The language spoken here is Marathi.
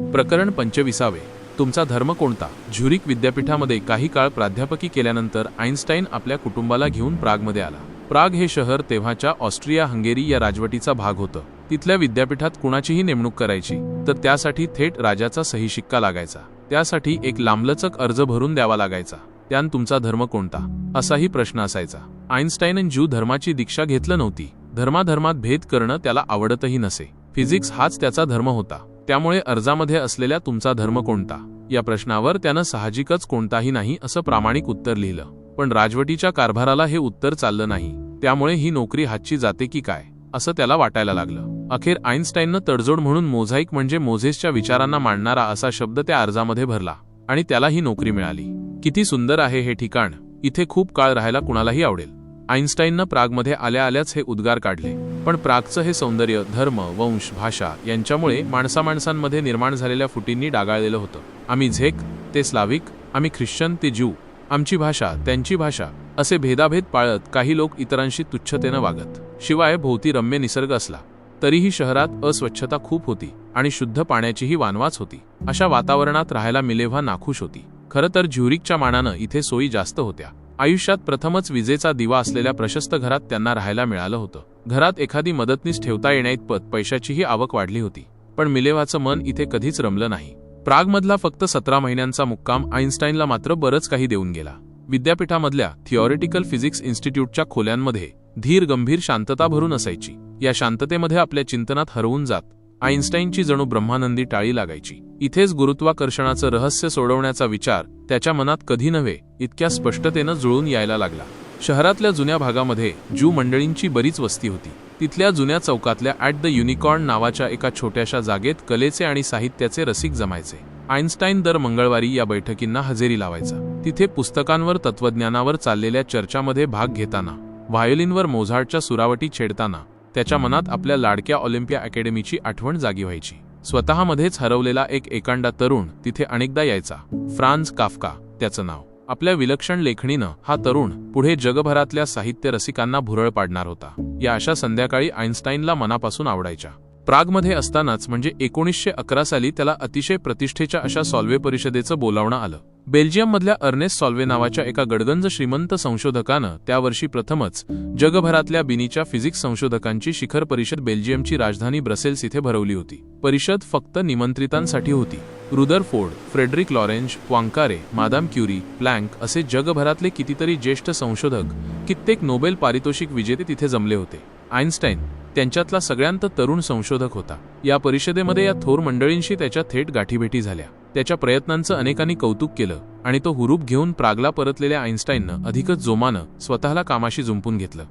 प्रकरण पंचविसावे. तुमचा धर्म कोणता? झुरिक विद्यापीठामध्ये काही काळ प्राध्यापकी केल्यानंतर आईन्स्टाईन आपल्या कुटुंबाला घेऊन प्रागमध्ये आला. प्राग हे शहर तेव्हाच्या ऑस्ट्रिया हंगेरी या राजवटीचा भाग होतं. तिथल्या विद्यापीठात कुणाचीही नेमणूक करायची तर त्यासाठी थेट राजाचा सही शिक्का लागायचा. त्यासाठी एक लांबलचक अर्ज भरून द्यावा लागायचा. त्यान तुमचा धर्म कोणता? असाही प्रश्न असायचा. आईन्स्टाईन ज्यू धर्माची दीक्षा घेतलं नव्हती. धर्माधर्मात भेद करणं त्याला आवडतही नसे. फिजिक्स हाच त्याचा धर्म होता. त्यामुळे अर्जामध्ये असलेल्या तुमचा धर्म कोणता? या प्रश्नावर त्यानं साहजिकच कोणताही नाही असं प्रामाणिक उत्तर लिहिलं. पण राजवटीच्या कारभाराला हे उत्तर चाललं नाही. त्यामुळे ही नोकरी हातची जाते की काय? असं त्याला वाटायला लागलं. अखेर आईन्स्टाईननं तडजोड म्हणून मोझाईक म्हणजे मोझेसच्या विचारांना मांडणारा असा शब्द त्या अर्जामध्ये भरला आणि त्याला ही नोकरी मिळाली. किती सुंदर आहे हे ठिकाण. इथे खूप काळ राहायला कुणालाही आवडेल. आईन्स्टाईननं प्रागमध्ये आल्या आल्याच हे उद्गार काढले. पण प्रागचं हे सौंदर्य धर्म वंश भाषा यांच्यामुळे माणसामाणसांमध्ये निर्माण झालेल्या फुटींनी डागाळलेलं होतं. आम्ही झेक ते स्लाविक आम्ही ख्रिश्चन ते ज्यू आमची भाषा त्यांची भाषा असे भेदाभेद पाळत काही लोक इतरांशी तुच्छतेनं वागत. शिवाय भोवती रम्य निसर्ग असला तरीही शहरात अस्वच्छता खूप होती आणि शुद्ध पाण्याचीही वानवाच होती. अशा वातावरणात राहायला मिलेव्हा नाखुश होती. खरं तर झ्युरिकच्या मानानं इथे सोयी जास्त होत्या. आयुष्यात प्रथमच विजेचा दिवा असलेल्या प्रशस्त घरात त्यांना राहायला मिळालं होतं. घरात एखादी मदतनीस ठेवता येण्याइतपत पैशाचीही आवक वाढली होती. पण मिलेवाचं मन इथे कधीच रमलं नाही. प्रागमधला फक्त सतरा महिन्यांचा मुक्काम आईन्स्टाईनला मात्र बरंच काही देऊन गेला. विद्यापीठामधल्या थिओरिटिकल फिजिक्स इन्स्टिट्यूटच्या खोल्यांमध्ये धीर गंभीर शांतता भरून असायची. या शांततेमध्ये आपल्या चिंतनात हरवून जात आईन्स्टाईनची जणू ब्रह्मानंदी टाळी लागायची. इथेच गुरुत्वाकर्षणाचं रहस्य सोडवण्याचा विचार त्याच्या मनात कधी नव्हे इतक्या स्पष्टतेनं जुळून यायला लागला. शहरातल्या जुन्या भागामध्ये ज्यू मंडळींची बरीच वस्ती होती. तिथल्या जुन्या चौकातल्या ॲट द युनिकॉर्न नावाच्या एका छोट्याशा जागेत कलेचे आणि साहित्याचे रसिक जमायचे. आईन्स्टाईन दर मंगळवारी या बैठकींना हजेरी लावायचा. तिथे पुस्तकांवर तत्वज्ञानावर चाललेल्या चर्चामध्ये भाग घेताना व्हायोलिनवर मोझार्टच्या सुरावटी छेडताना त्याच्या मनात आपल्या लाडक्या ऑलिम्पिया अकॅडमीची आठवण जागी व्हायची. स्वतःमध्येच हरवलेला एक एकांडा तरुण तिथे अनेकदा यायचा. फ्रान्स काफका त्याचं नाव. आपल्या विलक्षण लेखणीनं हा तरुण पुढे जगभरातल्या साहित्य रसिकांना भुरळ पाडणार होता. या अशा संध्याकाळी आईन्स्टाईनला मनापासून आवडायच्या. प्रागमध्ये असतानाच म्हणजे एकोणीसशे अकरा साली त्याला अतिशय प्रतिष्ठेच्या अशा सॉल्वे परिषदेचं बोलावणं आलं. बेल्जियममधल्या अर्नेस्ट सॉल्वे नावाच्या एका गडगंज श्रीमंत संशोधकानं त्यावर्षी प्रथमच जगभरातल्या बिनीच्या फिजिक्स संशोधकांची शिखर परिषद बेल्जियमची राजधानी ब्रसेल्स इथे भरवली होती. परिषद फक्त निमंत्रितांसाठी होती. Rutherford Frederick Lorentz Poincare madame Curie Planck असे जगभरातले कितीतरी ज्येष्ठ संशोधक कित्येक नोबेल पारितोषिक विजेते तिथे जमले होते. आईन्स्टाईन त्यांच्यातला सगळ्यांत तरुण संशोधक होता. या परिषदेमध्ये या थोर मंडळींशी त्याच्या थेट गाठीभेटी झाल्या. त्याच्या प्रयत्नांचं अनेकांनी कौतुक केलं आणि तो हुरूप घेऊन प्रागला परतलेल्या आईन्स्टाईननं अधिकच जोमानं स्वतःला कामाशी जुंपून घेतलं.